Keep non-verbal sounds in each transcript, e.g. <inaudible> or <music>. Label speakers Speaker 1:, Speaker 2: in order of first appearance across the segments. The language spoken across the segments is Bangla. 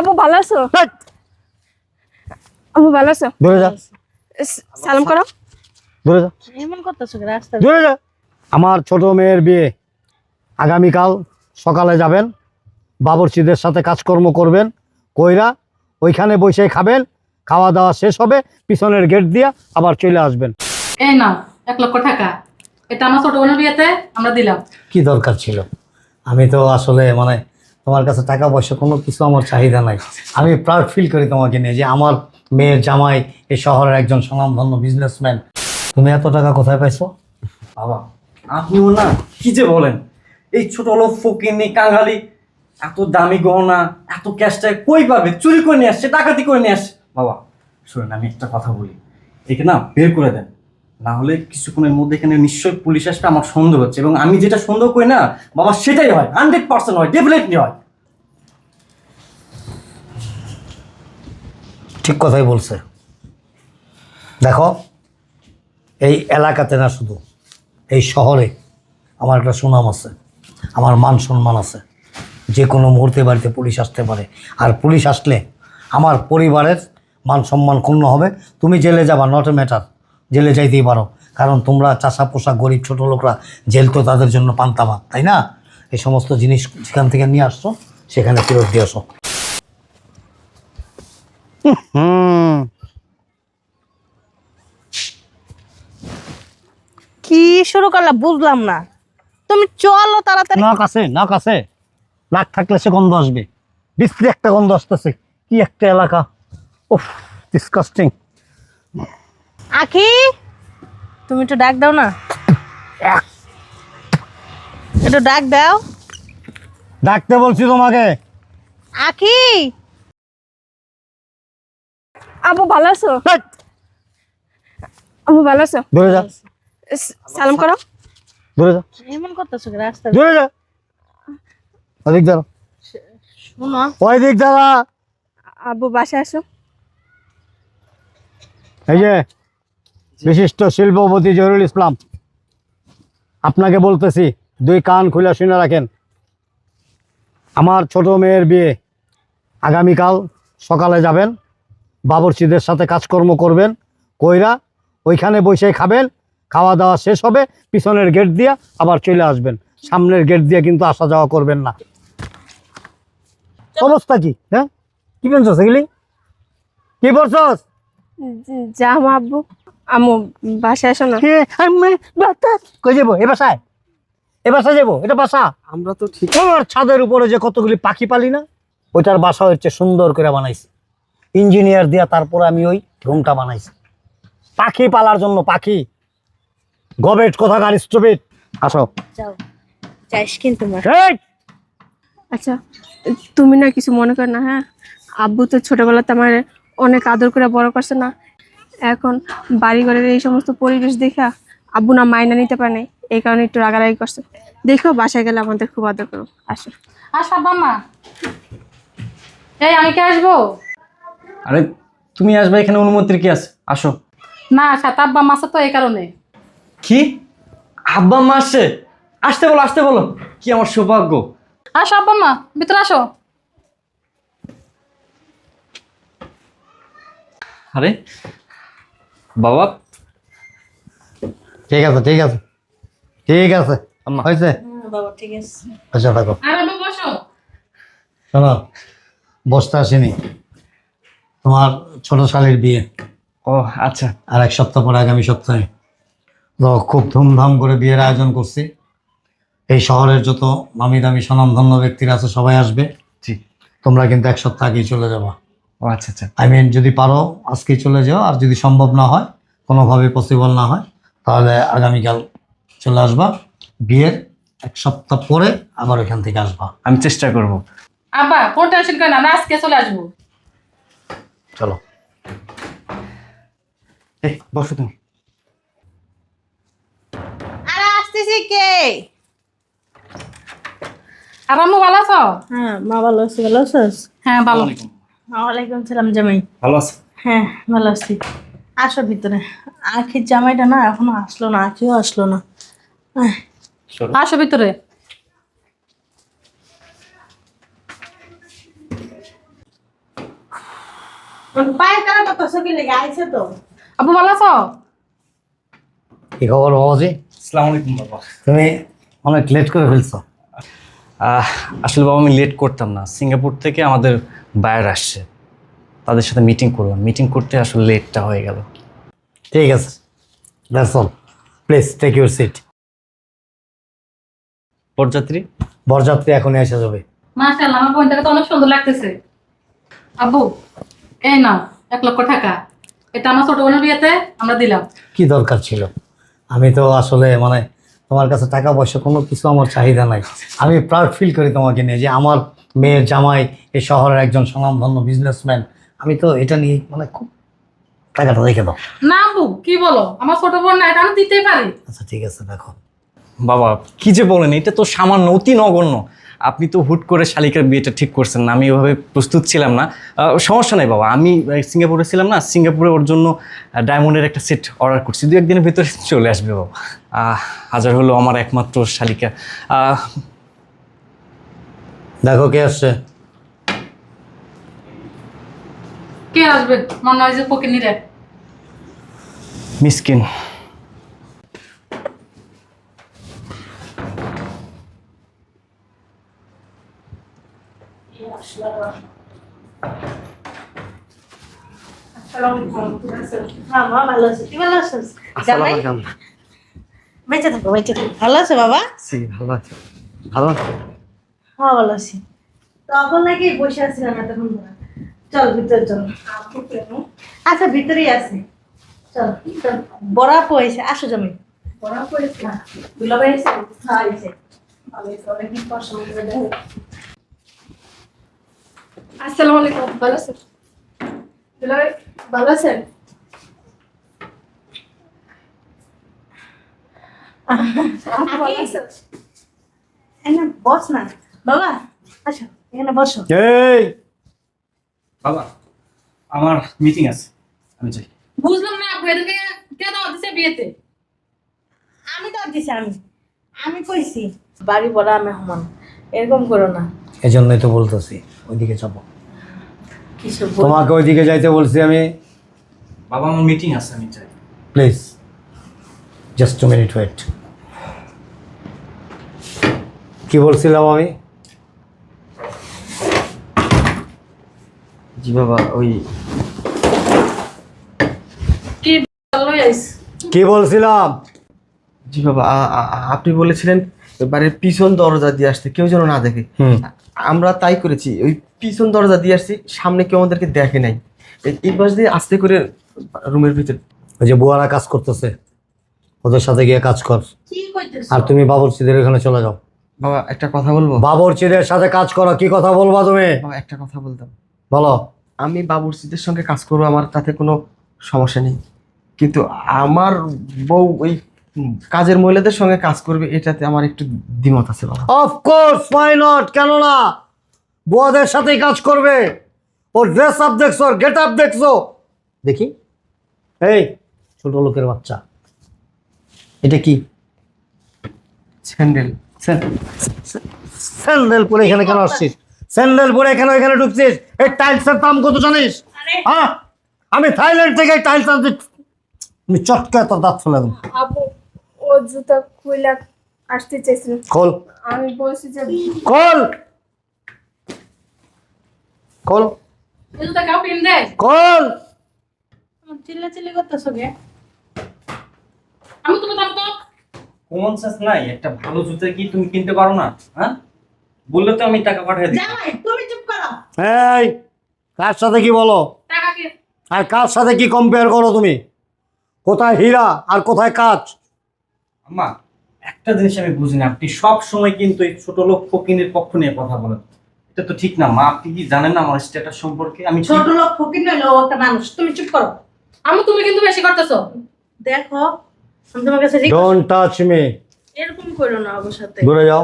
Speaker 1: আবু ভালো আছো? আবু ভালো আছো?
Speaker 2: দূরে যা।
Speaker 1: সালাম করো।
Speaker 2: দূরে যা।
Speaker 3: এমন করতেছো রাস্তা
Speaker 2: দূরে যা। আমার ছোট মেয়ের বিয়ে। আগামীকাল সকালে যাবেন বাবরচিদের সাথে কাজকর্ম করবেন কইরা ওইখানে বসে খাবেন খাওয়া দাওয়া শেষ হবে পিছনের গেট দিয়া আবার চলে আসবেন।
Speaker 4: এই নাও এক লক্ষ টাকা। এটা আমার ছোট বোনের বিয়েতে আমরা দিলাম।
Speaker 2: কি দরকার ছিল? আমি তো আসলে মানে তোমার কাছে টাকা পয়সা, কোনো কিছু আমার চাহিদা নাই। আমি প্রাউড ফিল করি তোমাকে নিয়ে যে আমার মেয়ের জামাই এই শহরের একজন স্বনামধন্য বিজনেসম্যান তুমি এত টাকা কোথায় পাইছো?
Speaker 5: বাবা, আপনিও না, কি যে বলেন। এই ছোট লোক ফকিনি কাঙালি, এত দামি গহনা, এত ক্যাশটা কই পাবে? চুরি করে নিয়ে আসছে, ডাকাতি করে নিয়ে আসছে। বাবা, শুনেন, আমি একটা কথা বলি। একে না বের করে দেন। না হলে কিছুক্ষণের মধ্যে এখানে নিশ্চয়ই পুলিশ আসবে, আমার সন্দেহ হচ্ছে। এবং আমি যেটা সন্দেহ করি না, বাবা, সেটাই হয় হান্ড্রেড পার্সেন্ট হয় ডেফিনেটলি হয়।
Speaker 2: ঠিক কথাই বলছে। দেখো, এই এলাকাতে না শুধু, এই শহরে আমার একটা সুনাম আছে, আমার মান সম্মান আছে। যে কোনো মুহূর্তে বাড়িতে পুলিশ আসতে পারে। আর পুলিশ আসলে আমার পরিবারের মান সম্মান ক্ষুণ্ণ হবে। তুমি জেলে যাবা নট এ ম্যাটার জেলে যাইতেই পারো। কারণ তোমরা চাষা পোষা গরিব ছোট লোকরা জেল তো তাদের জন্য পান্তামা তাই না? এই সমস্ত জিনিস যেখান থেকে নিয়ে আসছো সেখানে ফেরত দিয়ে আসো।
Speaker 3: কি শুরু করলা বুঝলাম না। তুমি চলো তাড়াতাড়ি।
Speaker 2: নাক আছে নাক আছে। নাক থাকলে সে গন্ধ আসবে। বিশ্রী একটা গন্ধ আসতেছে। কি একটা এলাকা। উফ ডিসকাস্টিং
Speaker 3: আখি তুমি একটু ডাক দাও না। একটু ডাক দাও।
Speaker 2: ডাকতে বলছি তোমাকে।
Speaker 3: আখি।
Speaker 1: আবু ভালো আছো? আবু ভালো আছো?
Speaker 2: দূরে যা।
Speaker 1: সালাম করো।
Speaker 2: দূরে যা।
Speaker 3: এমন করতেছো রাস্তা?
Speaker 2: দূরে যা। ওদিক দাঁড়া
Speaker 3: শোনো।
Speaker 2: ওই দিক দাঁড়া।
Speaker 1: আবু বাসায় আসো
Speaker 2: এই যে। বিশিষ্ট শিল্পপতি জহিরুল ইসলাম আপনাকে বলতেছি দুই কান খুলে শুনে রাখেন। আমার ছোট মেয়ের বিয়ে আগামীকাল সকালে যাবেন বাবরচিদের সাথে কাজকর্ম করবেন কইরা ওইখানে বসে খাবেন খাওয়া দাওয়া শেষ হবে পিছনের গেট দিয়ে আবার চলে আসবেন। সামনের গেট দিয়ে কিন্তু আসা যাওয়া করবেন না। অবস্থা কি? হ্যাঁ? কি পেনছস এগুলি কি পড়ছস
Speaker 1: য- যাও আব্বু। আমু বাসায় আসো না।
Speaker 2: কে আমি বাতাস কই যাব? এ বাসায়? এ বাসা যাব? এটা বাসা?
Speaker 5: আমরা তো ঠিক
Speaker 2: আমার ছাদের উপরে যে কতগুলি পাখি পালি না ওইটার বাসা হচ্ছে সুন্দর করে বানাইছি। ইঞ্জিনিয়ার দিয়া তারপরে আমি ওই রুমটা বানাইছি। পাখি পালার জন্য পাখি। গবেট কোথাকার স্টুপিট আসো।
Speaker 3: যাও। যাইস কিন্তু
Speaker 2: এই!
Speaker 1: আচ্ছা তুমি না কিছু মনে কর না হ্যাঁ? আব্বু তো ছোটবেলাতে আমার অনেক আদর করে বড় করছে না। এখন বাড়ি ঘরের এই সমস্ত পরিবেশ দেখা আব্বু না মাইনা নিতে পারে নাই এই কারণে একটু রাগারাগি করছে। দেখো বাসায় গেলে আমাদের খুব আদর করো আসো।
Speaker 4: আর সাব্বা মা। এই আমি কি আসব?
Speaker 5: আরে তুমি আসবে এখানে অনুমতির কি আছে? আসো।
Speaker 4: না সাতাব্বা মাসে তো এই কারণে।
Speaker 5: কি? আব্বা মা আসছে? আসতে বলো আসতে বলো। কি আমার সৌভাগ্য?
Speaker 4: আর সাব্বা মা ভিতরে আসো।
Speaker 5: আরে বাবা।
Speaker 2: ঠিক আছে ঠিক আছে। ঠিক আছে।
Speaker 5: আম্মা।
Speaker 2: হয়েছে?
Speaker 3: বাবা ঠিক আছে।
Speaker 2: আচ্ছা থাকো।
Speaker 4: আর আব্বু বসো।
Speaker 2: শোনো বসতে আসেনি। তোমার ছোট শালীর বিয়ে।
Speaker 5: ও আচ্ছা।
Speaker 2: আর এক সপ্তাহ পরে আগামী সপ্তাহে। তো খুব ধুমধাম করে বিয়ের আয়োজন করছি। এই শহরের যত নামি দামি স্বনামধন্য ব্যক্তিরা আছে সবাই আসবে।
Speaker 5: জি।
Speaker 2: তোমরা কিন্তু এক সপ্তাহ আগেই চলে যাবা।
Speaker 5: ও আচ্ছা আচ্ছা।
Speaker 2: আই মিন যদি পারো আজকে চলে যাও আর যদি সম্ভব না হয় কোনোভাবে পসিবল না হয় তাহলে আগামীকাল চলে আসবা। বিয়ের এক সপ্তাহ পরে আবার এখান থেকে আসবা।
Speaker 5: আমি চেষ্টা করব।
Speaker 4: আব্বা কোন টেনশন করেন না আমরা আজকে চলে আসব।
Speaker 2: চলো।
Speaker 5: এই বসো তুমি।
Speaker 3: আরে আসতেছি কে?
Speaker 4: আর আম্মু ভালো আছো?
Speaker 3: হ্যাঁ মা ভালো আছি ভালো আছিস?
Speaker 4: হ্যাঁ ভালো।
Speaker 3: ওয়ালাইকুম সালাম জামাই।
Speaker 5: ভালো আছে?
Speaker 3: হ্যাঁ ভালো আছি। আসো ভিতরে। আখির জামাইটা না এখনও আসলো না আখিও আসলো না।
Speaker 4: আসো ভিতরে।
Speaker 3: পায়ে কারা করতেছো কি লেগে আইছে তো।
Speaker 4: আব্বু ভালো আছো?
Speaker 2: কি খবর বাবাজি?
Speaker 5: আসসালামু আলাইকুম বাবা।
Speaker 2: তুমি অনেক লেট করে ফেলছো।
Speaker 5: আসলে বাবা আমি লেট করতাম না। সিঙ্গাপুর থেকে আমাদের বায়ার আসছে। তাদের সাথে মিটিং করলাম। মিটিং করতে আসলে লেটটা হয়ে গেল।
Speaker 2: ঠিক আছে। That's all please take your seat
Speaker 5: পরযাত্রী
Speaker 2: বরযাত্রী এখনই এসে যাবে।
Speaker 4: মাশাআল্লাহ আমার বোনটাকে তো অনেক সুন্দর লাগতেছে। আব্বু এই নাও এক লক্ষ টাকা। এটা আমার ছোট বোনের বিয়েতে আমরা দিলাম।
Speaker 2: কি দরকার ছিল? আমি তো আসলে মানে তোমার কাছে টাকা পয়সা কোনো কিছু আমার চাহিদা নাই। আমি প্রাউড ফিল করি তোমাকে নিয়ে যে আমার মেয়ের জামাই এই শহরের একজন স্বনামধন্য বিজনেসম্যান আমি তো এটা নিয়ে মানে খুব টাকাটা রেখে দাও।
Speaker 4: না আব্বু কি বলো? আমার ছোট বোন না এটা আমি দিতেই পারি।
Speaker 2: আচ্ছা ঠিক আছে দেখো।
Speaker 5: বাবা কি যে বলেন এটা তো সামান্য অতি নগণ্য। আপনি তো হুট করে শালিকার বিয়েটা ঠিক করছেন না আমি ওভাবে প্রস্তুত ছিলাম না। আহ, সমস্যা নাই বাবা আমি সিঙ্গাপুরে ছিলাম না সিঙ্গাপুরে ওর জন্য ডায়মন্ডের একটা সেট অর্ডার করছি। দু একদিনের ভিতরে <laughs> চলে আসবে বাবা। হাজার হলো আমার একমাত্র শালিকা। আহ,
Speaker 2: দেখো কে আসছে।
Speaker 4: কে আসবে? মনে হয় যে পকিনি রে
Speaker 5: মিসকিন
Speaker 3: হ্যাঁ মা ভালো আছে তুই ভালো আছিস জামাই বেঁচে থাকো বেঁচে থাকো ভালো আছে বাবা
Speaker 5: ভালো আছে ভালো
Speaker 3: হ্যাঁ ভালো আছি তখন নাকি বসে আছিলাম এতক্ষণ ভিতরে আছে চল বড়া আসো জমি বড়া দেখো
Speaker 1: আসসালামু আলাইকুম। ভালো আছেন? ভালো আছেন? আপু ভালো আছেন?
Speaker 3: এখানে বস না। বাবা আসো এখানে বসো।
Speaker 2: এই!
Speaker 5: বাবা আমার মিটিং আছে আমি যাই।
Speaker 4: বুঝলাম না আব্বু এদেরকে কে দাওয়া দিছে বিয়েতে?
Speaker 3: আমি তো দিছি আমি। আমি কইছি। বাড়ি বড়া মেহমান এরকম করো না।
Speaker 2: এই জন্যই তো বলতেছি ওইদিকে যাব তোমাকে ওইদিকে যাইতে বলছি আমি।
Speaker 5: বাবা আমার মিটিং আছে আমি যাই।
Speaker 2: Please just two minute wait কি বলছিলাম আমি?
Speaker 6: জি বাবা ওই
Speaker 4: কি লই আইস
Speaker 2: কি বলছিলাম?
Speaker 6: জি বাবা আপনি বলেছিলেন বাড়ির পিছন দরজা দিয়ে আসতে কেউ যেন না দেখে।
Speaker 2: হুম।
Speaker 6: আমরা তাই করেছি ওই পিছন দরজা দিয়ে আসছি সামনে কেউ আমাদেরকে দেখে নাই। এই- পাশ দিয়ে আস্তে করে রুমের ভিতর।
Speaker 2: ওই যে বুয়ারা কাজ করতেছে ওদের সাথে গিয়ে কাজ কর। আর তুমি বাবরচিদের ওখানে চলে যাও।
Speaker 6: বাবা একটা কথা বলব?
Speaker 2: বাবরচিদের সাথে কাজ করো কি কথা বলবা তুমি?
Speaker 6: বাবা একটা কথা বলতাম।
Speaker 2: বলো।
Speaker 6: আমি বাবুর্চিদের সঙ্গে কাজ করব আমার তাতে কোনো সমস্যা নেই। কিন্তু আমার বউ ওই কাজের মহিলাদের সঙ্গে কাজ করবে এটাতে আমার একটু দ্বিমত আছে বাবা।
Speaker 2: অফকোর্স ওয়াই নট কেন না বুয়াদের সাথেই কাজ করবে। ওর ড্রেস আপ দেখছ ওর গেট আপ দেখছ। দেখি। এই ছোট লোকের বাচ্চা। এটা কি?
Speaker 6: স্যান্ডেল।
Speaker 2: স্যান্ডেল পরে এখানে কেন আসছিস? স্যান্ডেল পরে এখানে এখানে ঢুকছিস? এই টাইলসের দাম কত জানিস? হ্যাঁ? আমি থাইল্যান্ড থেকে টাইলস আনছি আমি চটকা তোর দাঁত ফেলে দেবো।
Speaker 1: জুতা খুইলা আসতে চাইছেন।
Speaker 2: খোল
Speaker 1: আমি বলছি যে
Speaker 2: খোল খোল
Speaker 4: জুতা কাউ কিন দেয়
Speaker 2: খোল
Speaker 3: চিল্লা চিল্লি করতেছ কে?
Speaker 4: আমি তুমি দাম তো
Speaker 5: কমন সেন্স নাই একটা ভালো জুতা কি তুমি কিনতে পারো না? হ্যাঁ? বললে তো আমি টাকা পাঠিয়ে দিই
Speaker 3: জামাই তুমি চুপ করো।
Speaker 2: এই কার সাথে কি বলো?
Speaker 4: টাকা কি?
Speaker 2: আর কার সাথে কি কম্পেয়ার করো তুমি? কোথায় হীরা আর কোথায় কাজ
Speaker 5: আম্মা একটা জিনিস আমি বুঝি না আপনি সব সময় কিন্তু এই ছোট লোক ফকিনের পক্ষ নিয়ে কথা বলেন। এটা তো ঠিক না মা আপনি কি জানেন না আমার স্ট্যাটাস সম্পর্কে? আমি
Speaker 3: ছোট লোক ফকির নইলো ও একটা মানুষ। তুমি চুপ করো।
Speaker 4: আমি তুমি কিন্তু বেশি করতেছো।
Speaker 3: দেখো আমি তোমার কাছে
Speaker 2: ডোন্ট টাচ মি
Speaker 3: এরকম করো না আমার সাথে।
Speaker 2: দূরে যাও।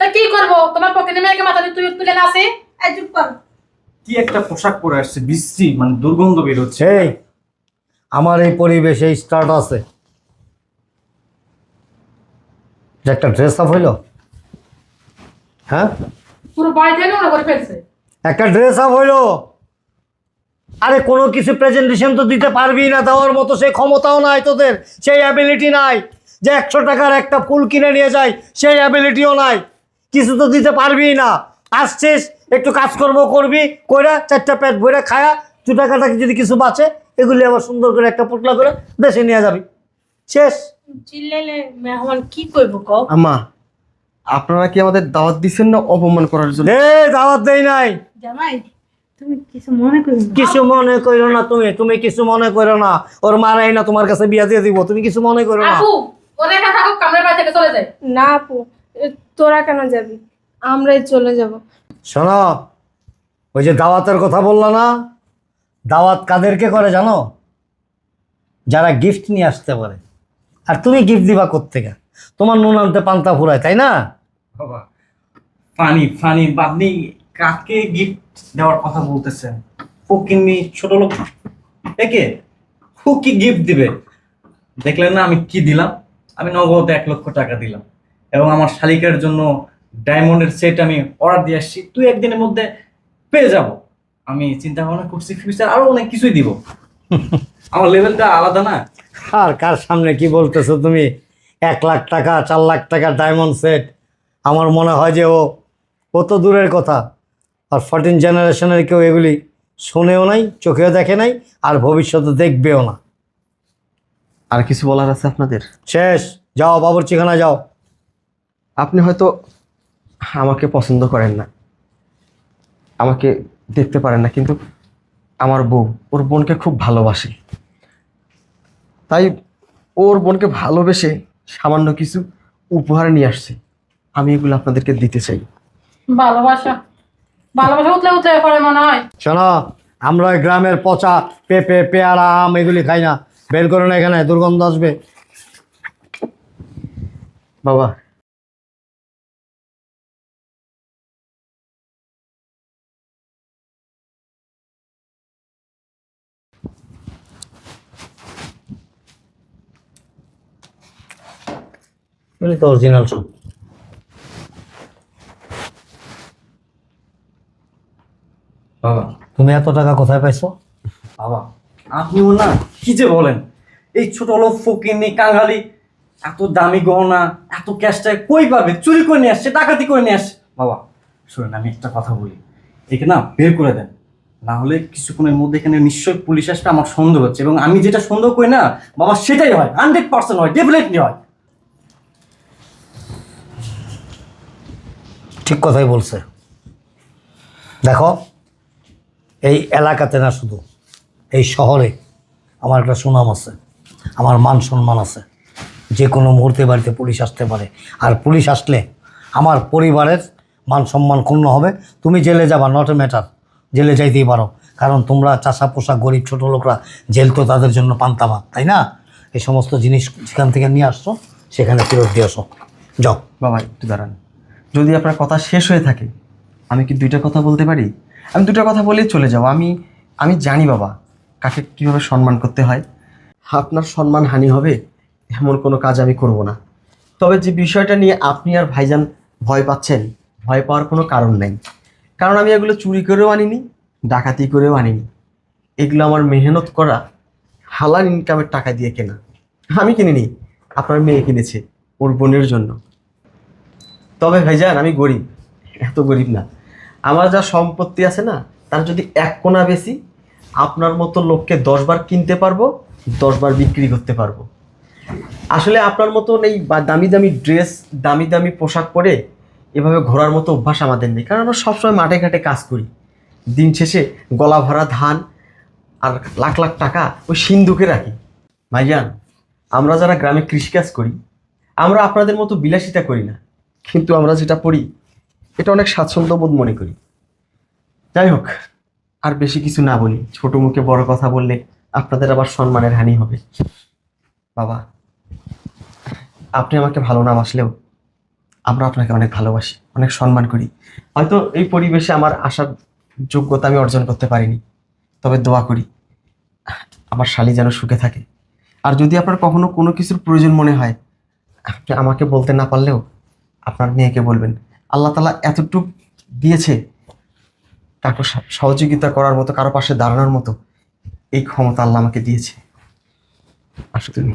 Speaker 4: তা কি করব? তোমার পকেটে মেয়েকে মাথা দিয়ে তুই তুলে না আসে
Speaker 3: এই চুপ কর।
Speaker 5: কি একটা পোশাক পরে আসছে বিশ্রী মানে দুর্গন্ধ বেরোচ্ছে
Speaker 2: এই আমার এই পরিবেশে স্টার্ট আছে। যে একটা ড্রেস আপ হইল? হ্যাঁ?
Speaker 4: পুরো বাড়ি থেকে ওরা করে ফেলছে।
Speaker 2: একটা ড্রেস আপ হইল? আরে কোনো কিছু প্রেজেন্টেশন তো দিতে পারবি না দেওয়ার মতো সেই ক্ষমতাও নাই তোদের সেই অ্যাবিলিটি নাই। যে একশো টাকার একটা ফুল কিনে নিয়ে যায় সেই অ্যাবিলিটিও নাই। কিছু তো দিতে পারবি না। আসছিস একটু কাজকর্ম করবি কইরা চারটা পেট ভরে খায়া দু টাকা টাকা যদি কিছু বাঁচে এগুলি আবার সুন্দর করে একটা পোটলা করে দেশে নিয়ে যাবি। শেষ।
Speaker 3: চিল্লাইলে মেহমান কি করব কও?
Speaker 6: আম্মা আপনারা কি আমাদের দাওয়াত দিচ্ছেন না অপমান করার জন্য?
Speaker 2: এ দাওয়াত দেই নাই।
Speaker 3: জামাই তুমি কিছু মনে করো না।
Speaker 2: কিছু মনে করো না তুমি তুমি কিছু মনে করো না। ওর মারাই না তোমার কাছে বিয়া দিয়ে দিব তুমি কিছু মনে করো না।
Speaker 4: আপু ওরা একা থাকুক কামড়ের বাড়ি থেকে চলে যায়
Speaker 1: না আপু এ, তোরা কেন যাবি? আমরাই চলে যাব।
Speaker 2: শোনো ওই যে দাওয়াতের কথা বললা না দাওয়াত কাদেরকে করে জানো? যারা গিফট নিয়ে আসতে পারে। আর তুমি গিফট দিবা কোত্থেকে? তোমার নুন আনতে পান্তা ফুরায় তাই না?
Speaker 5: বাবা ফানি ফানি আপনি কাকে গিফট দেওয়ার কথা বলতেছেন? ফকিন্নি ছোট লোক। একে ও কি গিফট দিবে? দেখলেন না আমি কি দিলাম? আমি নগদ এক লক্ষ টাকা দিলাম। এবং আমার শালিকার জন্য ডায়মন্ডের সেট আমি অর্ডার দিয়ে আসছি। তুই একদিনের মধ্যে পেয়ে যাব। আমি চিন্তা ভাবনা করছি ফিউচার আরও অনেক কিছুই দিব। <laughs> আমার লেভেলটা আলাদা না?
Speaker 2: আর কার সামনে কি বলতেছো তুমি? এক লাখ টাকা চার লাখ টাকা ডায়মন্ড সেট আমার মনে হয় যে ও ও তো দূরের কথা। আর ফর্টিন জেনারেশনের কেউ এগুলি শোনেও নাই চোখেও দেখে নাই আর ভবিষ্যতে দেখবেও না।
Speaker 6: আর কিছু বলার আছে আপনাদের?
Speaker 2: শেষ। যাও বাবুরচিখানা যাও।
Speaker 6: আপনি হয়তো আমাকে পছন্দ করেন না। আমাকে দেখতে পারেন না কিন্তু আমার বউ ওর বোনকে খুব ভালোবাসে। তাই ওর বোনকে ভালোবেসে সামান্য কিছু উপহার নিয়ে আসছে। আমি এগুলো আপনাদেরকে দিতে চাই।
Speaker 4: ভালোবাসা। ভালোবাসা উঠলে উঠলে করে মনে হয়।
Speaker 2: শোনো আমরা ওই গ্রামের পচা পেঁপে পেয়ারা আম এগুলি খাই না। বের করে না এখানে দুর্গন্ধ আসবে।
Speaker 6: বাবা
Speaker 2: এগুলি তো অরিজিনাল সব
Speaker 5: বাবা,
Speaker 2: তুমি এত টাকা কোথায় পাইছো?
Speaker 5: বাবা, আপনিও না, কি যে বলেন? এই ছোট লোক ফকিনি কাঙালি। এত দামি গহনা, এত ক্যাশটা কই পাবে? চুরি করে নিয়ে আসছে, ডাকাতি করে নিয়ে আসছে। বাবা, শুনেন, আমি একটা কথা বলি। একে না বের করে দেন। না হলে কিছুক্ষণের মধ্যে এখানে নিশ্চয়ই পুলিশ আসবে, আমার সন্দেহ হচ্ছে। এবং আমি যেটা সন্দেহ করি না, বাবা, সেটাই হয়। হান্ড্রেড পার্সেন্ট হয় ডেফিনেটলি হয়।
Speaker 2: ঠিক কথাই বলছে। দেখো, এই এলাকাতে না শুধু, এই শহরে আমার একটা সুনাম আছে, আমার মান সম্মান আছে। যে কোনো মুহূর্তে বাড়িতে পুলিশ আসতে পারে। আর পুলিশ আসলে আমার পরিবারের মান সম্মান ক্ষুণ্ণ হবে। তুমি জেলে যাবা নট এ ম্যাটার জেলে যাইতেই পারো। কারণ তোমরা চাষা পোষা গরিব ছোট লোকরা, জেল তো তাদের জন্য পান্তা ভাত তাই না? এই সমস্ত জিনিস যেখান থেকে নিয়ে আসছো, সেখানে ফেরত দিয়ে আসো। যাও।
Speaker 6: বাবা, একটু দাঁড়ান। যদি আপনার কথা শেষ হয়ে থাকে, আমি কি দুইটা কথা বলতে পারি? আমি দুটো কথা বলেই চলে যাব আমি আমি জানি বাবা কাকে কীভাবে সম্মান করতে হয়। আপনার সম্মান হানি হবে, এমন কোনো কাজ আমি করব না। তবে যে বিষয়টা নিয়ে আপনি আর ভাইজান ভয় পাচ্ছেন, ভয় পাওয়ার কোনো কারণ নেই। কারণ আমি এগুলো চুরি করেও আনিনি, ডাকাতি করেও আনিনি। এগুলো আমার মেহনত করা হালাল ইনকামের টাকা দিয়ে কেনা। আমি কিনিনি, আপনার মেয়ে কিনেছে ওর বোনের জন্য। তবে ভাইজান, আমি গরিব। এত গরিব না। আমার যা সম্পত্তি আছে না, তার যদি এক কোনা বেশি, আপনার মতো লোককে দশবার কিনতে পারব, দশবার বিক্রি করতে পারব। আসলে আপনার মতন এই দামি দামি ড্রেস, দামি দামি পোশাক পরে এভাবে ঘোরার মতো অভ্যাস আমাদের নেই। কারণ আমরা সবসময় মাঠে ঘাটে কাজ করি। দিন শেষে গলা ভরা ধান আর লাখ লাখ টাকা ওই সিন্ধুকে রাখি। ভাইজান, আমরা যারা গ্রামে কৃষিকাজ করি, আমরা আপনাদের মতো বিলাসিতা করি না। কিন্তু আমরা যেটা পড়ি, এটা অনেক স্বাচ্ছন্দ্য বোধ মনে করি। যাই হোক, আর বেশি কিছু না বলি। ছোট মুখে বড় কথা বললে আপনাদের আবার সম্মানের হানি হবে। বাবা, আপনি আমাকে ভালো না বাসলেও আমরা আপনাকে অনেক ভালোবাসি, অনেক সম্মান করি। হয়তো এই পরিবেশে আমার আসার যোগ্যতা আমি অর্জন করতে পারিনি। তবে দোয়া করি, আমার শালি যেন সুখে থাকে। আর যদি আপনার কখনো কোনো কিছুর প্রয়োজন মনে হয়, আপনি আমাকে বলতে না পারলেও আপনার মেয়েকে বলবেন। আল্লাহ তালা এতটুক দিয়েছে তারপর সহযোগিতা করার মতো, কারও পাশে দাঁড়ানোর মতো, এই ক্ষমতা আল্লাহ আমাকে দিয়েছে। আসো তুমি।